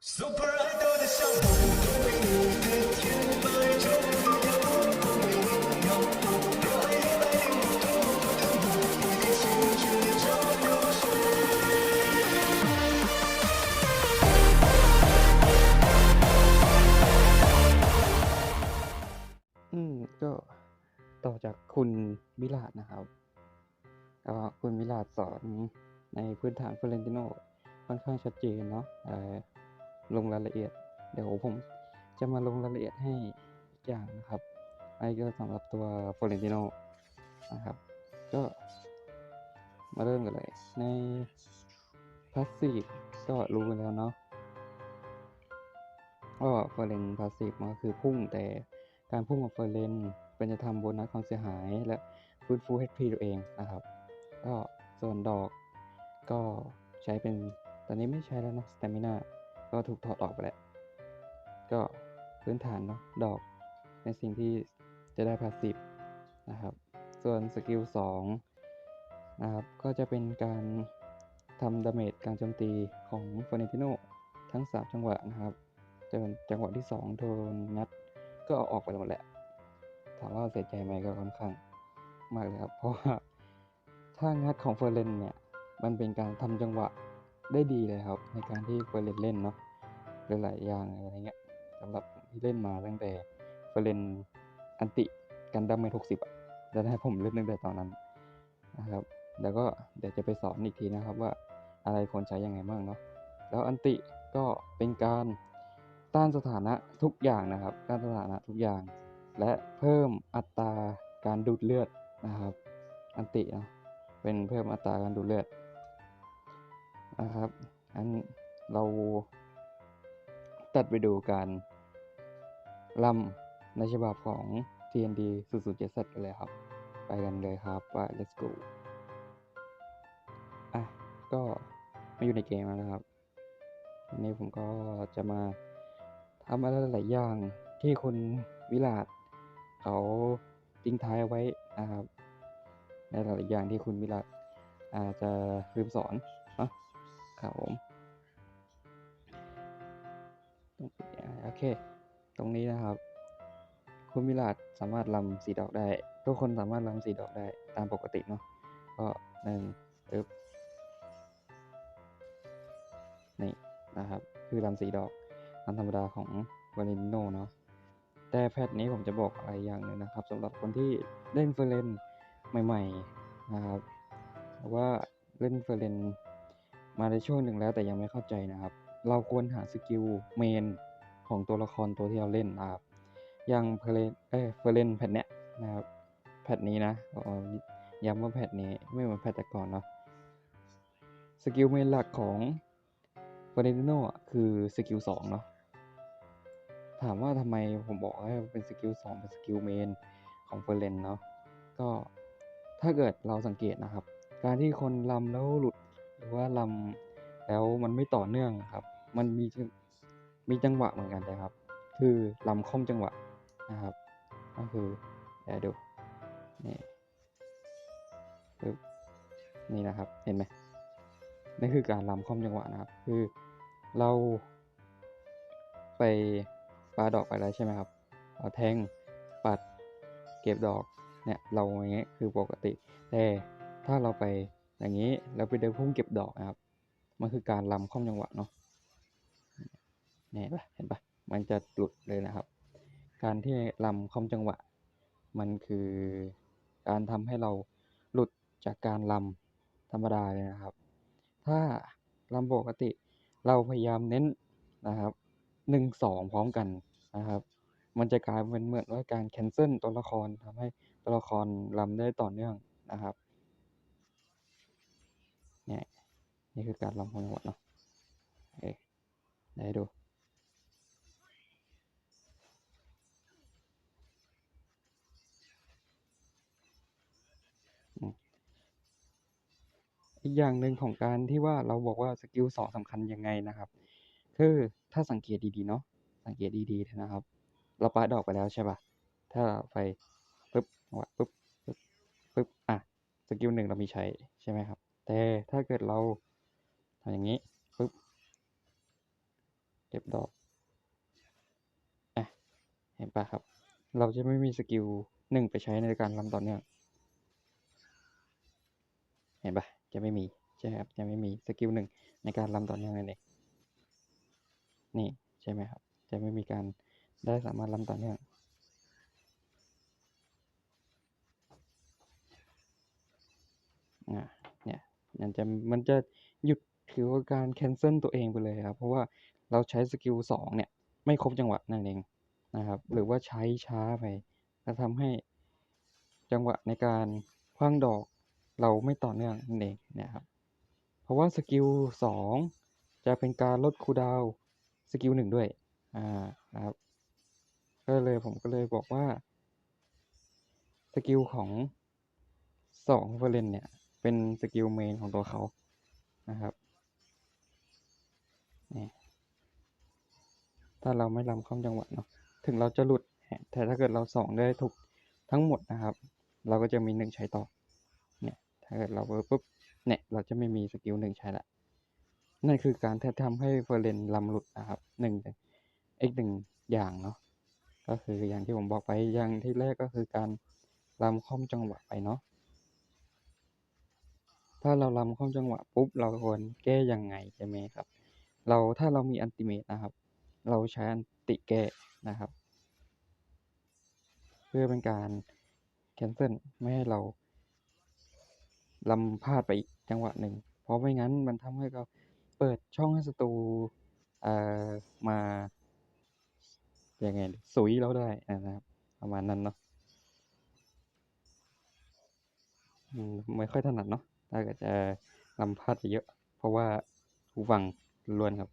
Super Idol 的项目，都被你的天籁中的阳光不美阳光，热爱一百零五度的梦，你的青春照流水。 อืมก็ต่อจากคุณวิลาดนะครับก็คุณวิลาดสอนในพื้นฐานเฟรนติโนค่อนข้างชัดเจนเนาะเอ่อ ลงรายละเอียด เดี๋ยวผมจะมาลงรายละเอียดให้อีกอย่างนะครับอันนี้ก็สำหรับตัวเฟรนติโนนะครับ ก็มาเริ่มกันเลย ในพาสซีฟก็รู้กันแล้วเนาะว่าเฟรนพาสซีฟมันก็คือพุ่งแต่การพุ่งของเฟอร์เรนเป็นจะทำโบนัสความเสียหายและฟื้นฟู HP ตัวเองนะครับ ก็ส่วนดอกก็ใช้เป็นตอนนี้ไม่ใช้แล้วนะสเตมินา ก็ถูกถอดออกไปแล้ว ก็พื้นฐานเนาะดอกในสิ่งที่จะได้พาสซีฟนะครับ ส่วนสกิล2นะครับ ก็จะเป็นการทำดาเมจการโจมตีของฟอร์เนติโนทั้ง 3 จังหวะนะครับจนจังหวะที่ 2 โดนงัดก็เอาออกไปหมดแหละ ถามว่าเสียใจไหมก็ค่อนข้างมากเลยครับ เพราะว่าถ้างัดของเฟอร์เรนเนี่ย มันเป็นการทำจังหวะ ได้ดีเลยครับ ในการที่เฟรนเล่นเนาะหลายๆอย่างอะไรเงี้ยสำหรับที่เล่นมาตั้งแต่เฟรนอันติกันดาเมจหกสิบอะแล้วให้ผมเล่นตั้งแต่ตอนนั้นนะครับแล้วก็เดี๋ยวจะไปสอนอีกทีนะครับว่าอะไรควรใช้ยังไงบ้างเนาะแล้วอันติก็เป็นการต้านสถานะทุกอย่างนะครับ ต้านสถานะทุกอย่าง และเพิ่มอัตราการดูดเลือดนะครับ อันติเนาะเป็นเพิ่มอัตราการดูดเลือด นะครับอันเราตัดไปดูการลำในฉบับของ TND 007กันเลยครับ ไปกันเลยครับไป let's go อะ ก็มาอยู่ในเกมแล้วนะครับวันนี้ผมก็จะมาทำอะไรหลายๆอย่างที่คุณวิลาดเขาทิ้งท้ายไว้นะครับในหลายๆอย่างที่คุณวิลาดอาจจะลืมสอน ครับผมโอเค ตรงนี้นะครับ คุณวิลาดสามารถลำสีดอกได้ ทุกคนสามารถลำสีดอกได้ตามปกติเนาะก็หนึ่งปึ๊บนี่นะครับ คือลำสีดอกตามธรรมดาของวาเลนโนเนาะแต่แพทนี้ผมจะบอกอะไรอย่างหนึ่งนะครับสำหรับคนที่เล่นเฟรนใหม่ ๆ นะครับว่าเล่นเฟรน มาในช่วงหนึ่งแล้วแต่ยังไม่เข้าใจนะครับ เราควรหาสกิลเมนของตัวละครตัวที่เราเล่นนะครับอย่างเฟรนเอ้เฟรนแพทเนี้ยนะครับแพทนี้นะขอย้ำว่าแพทนี้ไม่เหมือนแพทแต่ก่อนเนาะสกิลเมนหลักของฟอร์เรนติโนอะคือสกิลสองเนาะถามว่าทำไมผมบอกให้เป็นสกิลสองเป็นสกิลเมนของเฟอร์เรนเนาะก็ถ้าเกิดเราสังเกตนะครับ การที่คนลำแล้วหลุด หรือว่าลำแล้วมันไม่ต่อเนื่องครับ มันมีมีจังหวะเหมือนกันนะครับ คือลำค่อมจังหวะนะครับ ก็คือเดี๋ยวดูนี่ปึ๊บนี่นะครับ เห็นไหมนี่คือการลำค่อมจังหวะนะครับ คือเราไปปาดอกไปแล้วใช่ไหมครับเอาแทงปัดเก็บดอกเนี่ยเราอย่างเงี้ยคือปกติ แต่ถ้าเราไป อย่างนี้แล้วไปเดินพุ่งเก็บดอกนะครับ มันคือการลำค่อมจังหวะเนาะเนี่ยเห็นปะเห็นปะมันจะหลุดเลยนะครับ การที่ลำค่อมจังหวะ มันคือการทำให้เราหลุดจากการลำธรรมดาเลยนะครับ ถ้าลำปกติเราพยายามเน้นนะครับหนึ่งสองพร้อมกันนะครับ มันจะกลายเป็นเหมือนว่าการแคนเซิลตัวละครทำให้ตัวละครลำได้ต่อเนื่องนะครับ เนี่ยนี่คือการลำของจังหวะเนาะโอเคได้ดูอีกอย่างหนึ่งของการที่ว่าเราบอกว่าสกิลสองสำคัญยังไงนะครับ คือถ้าสังเกตดีๆเนาะสังเกตดีๆนะครับ เราปาดอกไปแล้วใช่ป่ะ ถ้าไปปึ๊บวะปึ๊บปึ๊บปึ๊บอะสกิลหนึ่งเรามีใช้ใช่ไหมครับ แต่ถ้าเกิดเราทำอย่างนี้ปึ๊บเก็บดอกอะเห็นปะครับ เราจะไม่มีสกิลหนึ่งไปใช้ในการลำต่อเนื่องเห็นปะจะไม่มีใช่ครับจะไม่มีสกิลหนึ่งในการลำต่อเนื่องนั่นเองนี่ใช่ไหมครับ จะไม่มีการได้สามารถลำต่อเนื่องอะ มันจะมันจะหยุดถือว่าการแคนเซิลตัวเองไปเลยครับ เพราะว่าเราใช้สกิลสองเนี่ย ไม่ครบจังหวะนั่นเองนะครับ หรือว่าใช้ช้าไปก็ทำให้จังหวะในการคว้างดอกเราไม่ต่อเนื่องนั่นเองนี่ยครับ เพราะว่าสกิลสองจะเป็นการลดคูดาวสกิลหนึ่งด้วยอ่านะครับก็เลยผมก็เลยบอกว่าสกิลของสองเฟรนเนี่ย เป็นสกิลเมนของตัวเขานะครับนี่ถ้าเราไม่ลำข้ามจังหวะเนาะถึงเราจะหลุดแต่ถ้าเกิดเราส่องได้ทุกทั้งหมดนะครับ เราก็จะมีหนึ่งใช้ต่อเนี่ยถ้าเกิดเราเบอร์ปุ๊บเนี่ยเราจะไม่มีสกิลหนึ่งใช้ละนั่นคือการที่ทำให้เฟอร์เรนลำหลุดนะครับหนึ่งอีกหนึ่งอย่างเนาะก็คืออย่างที่ผมบอกไปอย่างที่แรกก็คือการลำค่อมจังหวะไปเนาะ ถ้าเราลำค่อมจังหวะปุ๊บเราควรแก้ยังไงใช่ไหมครับ เราถ้าเรามีอันติเมตนะครับ เราใช้อันติแก้นะครับ เพื่อเป็นการแคนเซิลไม่ให้เราลำพลาดไปอีกจังหวะหนึ่ง เพราะไม่งั้นมันทำให้เราเปิดช่องให้ศัตรูเอ่อมายังไงสุยเราได้นะครับ ประมาณนั้นเนาะอืมไม่ค่อยถนัดเนาะ ถ้ากิดจะลำพลาดไปเยอะ เพราะว่าหูฟังล้วนครับ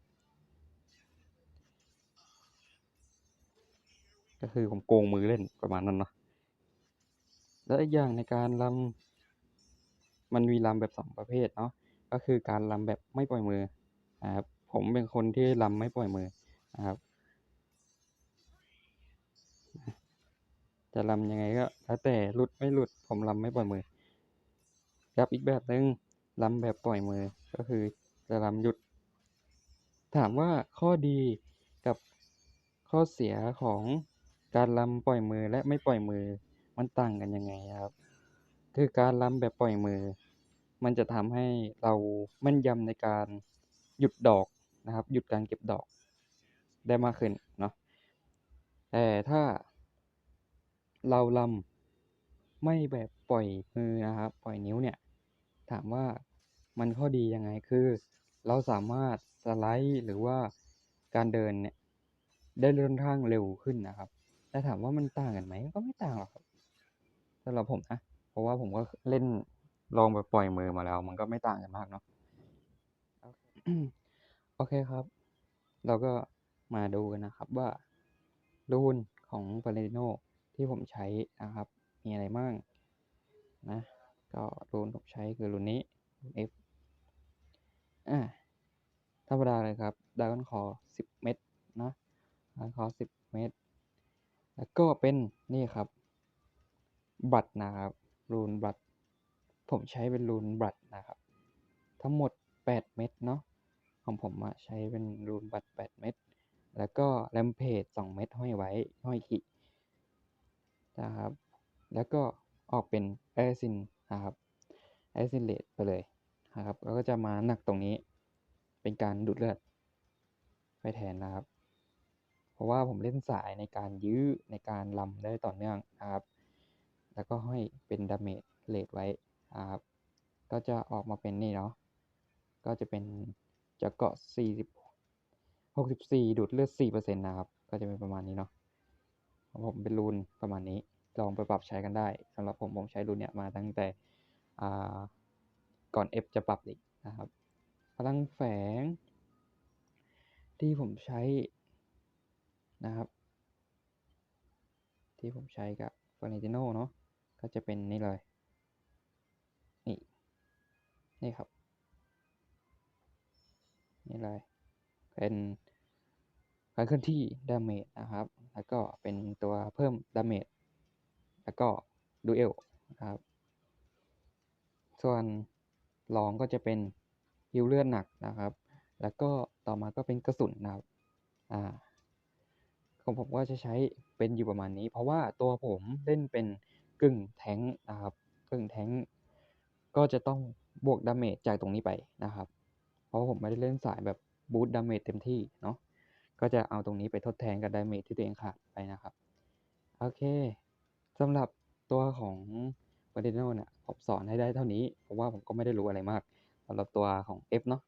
ก็คือผมโกงมือเล่นประมาณนั้นเนาะแล้วอีกอย่างในการลำมันมีลำแบบสองประเภทเนาะก็คือการลำแบบไม่ปล่อยมือนะครับผมเป็นคนที่ลำไม่ปล่อยมือนะครับ จะลำยังไงก็แล้วแต่หลุดไม่หลุด ผมลำไม่ปล่อยมือ กับอีกแบบหนึ่งลำแบบปล่อยมือก็คือจะลำหยุด ถามว่าข้อดีกับข้อเสียของการลำปล่อยมือและไม่ปล่อยมือมันต่างกันยังไงครับ คือการลำแบบปล่อยมือ มันจะทำให้เราแม่นยำในการหยุดดอกนะครับ หยุดการเก็บดอกได้มากขึ้นเนาะแต่ถ้าเราลำไม่แบบปล่อยมือนะครับ ปล่อยนิ้วเนี่ย ถามว่ามันข้อดียังไงคือ เราสามารถสไลด์หรือว่าการเดินเนี่ยได้เดินทางเร็วขึ้นนะครับแต่ถามว่ามันต่างกันไหมก็ไม่ต่างหรอกครับสำหรับผมนะเพราะว่าผมก็เล่นลองแบบปล่อยมือมาแล้ว มันก็ไม่ต่างกันมากเนาะโอเคครับ เราก็มาดูกันนะครับว่ารูนของ Valentino ที่ผมใช้นะครับ มีอะไรบ้างนะ ก็รูนผมใช้คือรูนนี้รูน F อ่าธรรมดาเลยครับดากอนคอ10เม็ดนะดากอนคอ10เม็ดแล้วก็เป็นนี่ครับ บัตรนะครับ รูนบัตร ผมใช้เป็นรูนบัตรนะครับ ทั้งหมด 8 เม็ดเนาะของผมอะใช้เป็นรูนบัตร 8 เม็ดแล้วก็แรมเพจ2เม็ดห้อยไว้ห้อยขีนะครับ แล้วก็ออกเป็นแอซิน นะครับแอซิเลตไปเลยนะครับแล้วก็จะมาหนักตรงนี้ เป็นการดูดเลือดไปแทนนะครับ เพราะว่าผมเล่นสายในการยื้อในการลำได้ต่อเนื่องนะครับ แล้วก็ให้เป็นดาเมจเลทไว้นะครับ ก็จะออกมาเป็นนี่เนาะก็จะเป็นจะเกาะ 40 64 ดูดเลือด4%นะครับ ก็จะเป็นประมาณนี้เนาะผมเป็นรูนประมาณนี้ ลองไปปรับใช้กันได้สำหรับผมผมใช้รูนเนี่ยมาตั้งแต่อ่าก่อน F จะปรับอีกนะครับพลังแฝง ที่ผมใช้นะครับ ที่ผมใช้กับ Valentino เนาะก็จะเป็นนี่เลย นี่ นี่ครับ นี่เลย เป็นการเคลื่อนที่ดาเมจนะครับ แล้วก็เป็นตัวเพิ่มดาเมจ แล้วก็ดูเอลนะครับส่วนรองก็จะเป็นฮิวเลือดหนักนะครับ แล้วก็ต่อมาก็เป็นกระสุนนะครับอ่าของผมก็จะใช้เป็นอยู่ประมาณนี้ เพราะว่าตัวผมเล่นเป็นกึ่งแทงนะครับกึ่งแทงก็จะต้องบวกดาเมจจากตรงนี้ไปนะครับ เพราะผมไม่ได้เล่นสายแบบบูตดาเมจเต็มที่เนาะก็จะเอาตรงนี้ไปทดแทนกับดาเมจที่ตัวเองขาดไปนะครับ โอเค สำหรับตัวของ v a l e n o เนี่ยผมสอนให้ได้เท่านี้ เพราะว่าผมก็ไม่ได้รู้อะไรมากสำหรับตัวของ F เนาะ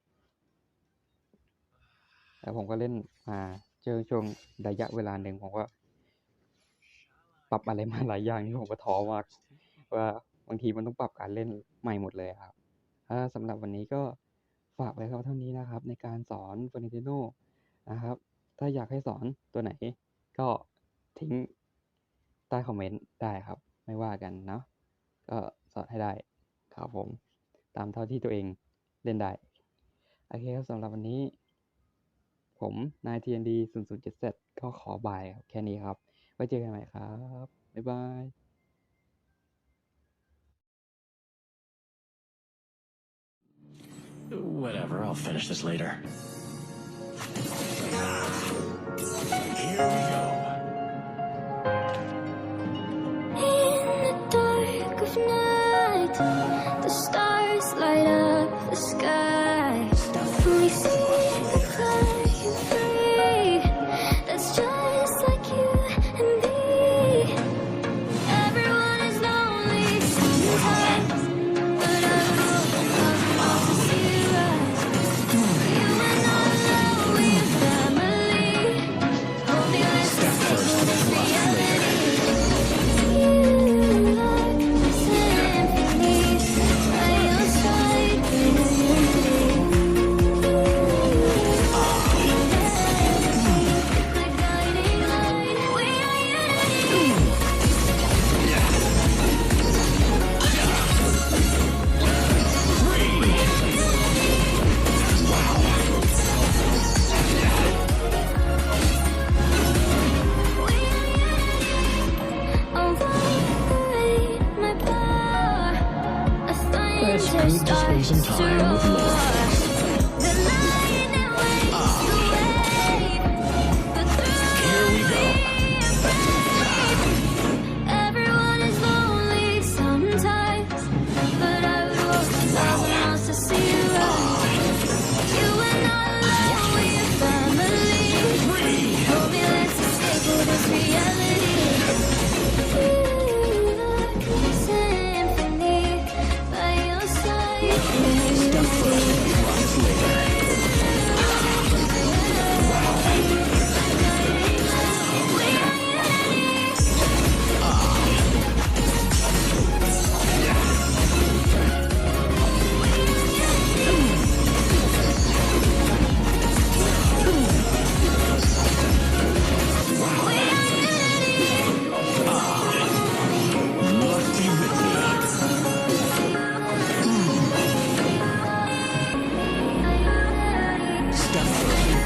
แล้วผมก็เล่นมาเจอช่วงระยะเวลาหนึ่งผมก็ปรับอะไรมาหลายอย่างที่ผมก็ท้อมากว่าบางทีมันต้องปรับการเล่นใหม่หมดเลยครับถ้าสำหรับวันนี้ก็ฝากไว้เท่านี้นะครับ ในการสอน v a l e n t i n o นะครับ ถ้าอยากให้สอนตัวไหนก็ทิ้ง ใต้คอมเมนต์ได้ครับ ไม่ว่ากันเนาะก็สอนให้ได้ครับผม ตามเท่าที่ตัวเองเล่นได้ โอเคครับสำหรับวันนี้ ผมนาย TND 0 0 7 7ก็ขอบายครับแค่นี้ครับ ไว้เจอกันใหม่ครับ บ๊ายบาย Whatever, I'll finish this later. Here we go.